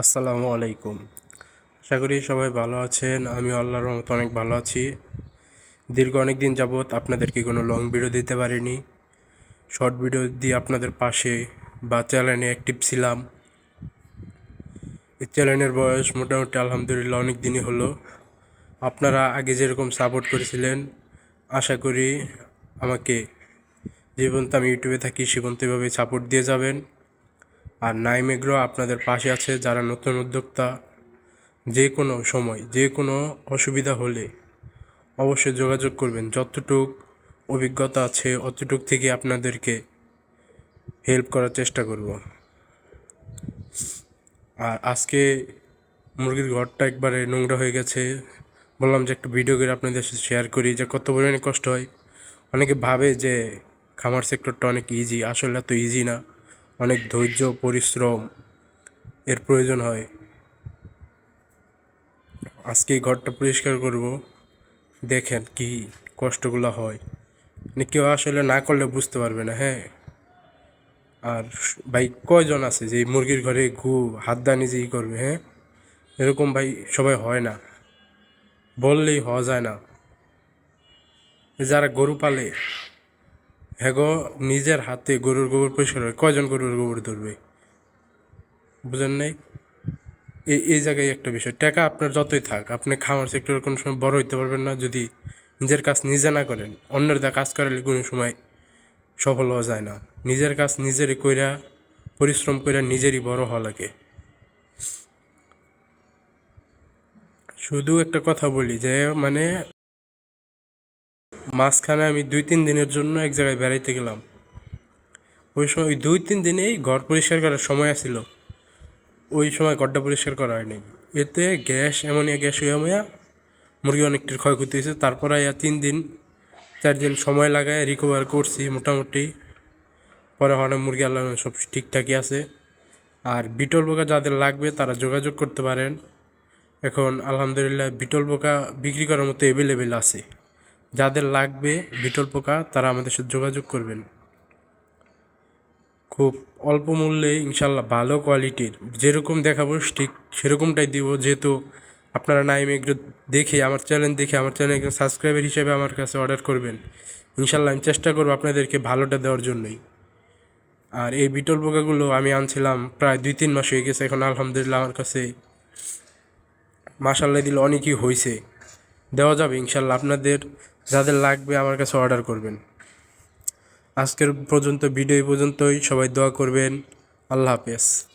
আসসালামু আলাইকুম। আশা করি সবাই ভালো আছেন। আমি আল্লাহর রহমতে অনেক ভালো আছি। দীর্ঘ অনেক দিন যাবৎ আপনাদেরকে কোনো লং ভিডিও দিতে পারিনি। শর্ট ভিডিও দিয়ে আপনাদের পাশে বা চ্যানেলে অ্যাক্টিভ ছিলাম। এই চ্যানেলের বয়স মোটামুটি আলহামদুলিল্লাহ অনেক দিনই হলো। আপনারা আগে যেরকম সাপোর্ট করেছিলেন, আশা করি আমাকে যে পর্যন্ত আমি ইউটিউবে থাকি সে পর্যন্ত এভাবে সাপোর্ট দিয়ে যাবেন। আর নাইম এগ্রো আপনাদের পাশে আছে যারা নতুন উদ্যোক্তা। যে কোনো সময়, যে কোনো অসুবিধা হলে অবশ্যই যোগাযোগ করবেন। যতটুক অভিজ্ঞতা আছে, অতটুক থেকে আপনাদেরকে হেল্প করার চেষ্টা করব। আর আজকে মুরগির ঘরটা একবারে নোংরা হয়ে গেছে। বললাম যে একটু ভিডিও করে আপনাদের সাথে শেয়ার করি যে কত পরিমাণে কষ্ট হয়। অনেকে ভাবে যে খামার সেক্টরটা অনেক ইজি আসলে এত ইজি না। অনেক ধৈর্য, পরিশ্রম এর প্রয়োজন হয়। আজকে ঘরটা পরিষ্কার করব। দেখেন কি কষ্টগুলো হয়। মানে কেউ আসলে না করলে বুঝতে পারবে না হ্যাঁ? আর ভাই কয়জন আছে যে মুরগির ঘরে গু, হাত দা নিজেই করবে হ্যাঁ? এরকম ভাই সবাই হয় না। বললেই হওয়া যায় না। যারা গরু পালে হ্যাঁ গো, নিজের হাতে গরুর গোবর পরিষ্কার করে, কয়জন গরুর গোবর ধরবে? বুঝেন নাই? এই এই জায়গায় একটা বিষয়, টাকা আপনার যতই থাক, আপনি খামার সেক্টরে কোনো সময় বড় হইতে পারবেন না, যদি নিজের কাজ নিজে না করেন, অন্যের দা কাজ করালে কোনো সময় সফল হওয়া যায় না। নিজের কাজ নিজেরই কইরা, পরিশ্রম কইরা নিজেরই বড় হওয়া লাগে। শুধু একটা কথা বলি যে মানে মাঝখানে আমি দুই, তিন দিনের জন্য এক জায়গায় বেড়াইতে গেলাম। ওই সময়, ওই দুই, তিন দিনেই ঘর পরিষ্কার করার সময় আসছিল ওই সময় ঘরটা পরিষ্কার করা হয়নি। এতে গ্যাস এমনই গ্যাস হইয়া মুরগি অনেকটির ক্ষয়ক্ষতি হয়েছে তারপর আয়া তিন দিন, চার দিন সময় লাগায় রিকভার করছি মোটামুটি। পরে হনে মুরগি আল্লাহ সব ঠিকঠাকই আছে। আর বিটল পোকা যাদের লাগবে তারা যোগাযোগ করতে পারেন। এখন আলহামদুলিল্লাহ বিটল পোকা বিক্রি করার মতো অ্যাভেলেবেল আছে। যাদের লাগবে বিটল পোকা, তারা আমাদের সাথে যোগাযোগ করবেন। খুব অল্প মূল্যে ইনশাল্লাহ ভালো কোয়ালিটির, যেরকম দেখাবো ঠিক সেরকমটাই দিব। যেহেতু আপনারা নাইম এগুলো দেখে, আমার চ্যানেল দেখে, আমার চ্যানেল সাবস্ক্রাইবার হিসেবে আমার কাছে অর্ডার করবেন, ইনশাল্লাহ আমি চেষ্টা করব আপনাদেরকে ভালোটা দেওয়ার জন্যই। আর এই বিটল পোকাগুলো আমি আনছিলাম প্রায় দুই তিন মাস হয়ে গেছে, এখন আলহামদুলিল্লাহ আমার কাছে মাসাল্লাহ দিলে অনেকই হয়েছে দেওয়া যাবে ইনশাল্লাহ আপনাদের যাদের লাগবে আমার কাছে অর্ডার করবেন। আজকের পর্যন্ত ভিডিও পর্যন্তই। সবাই দোয়া করবেন। আল্লাহ হাফেজ।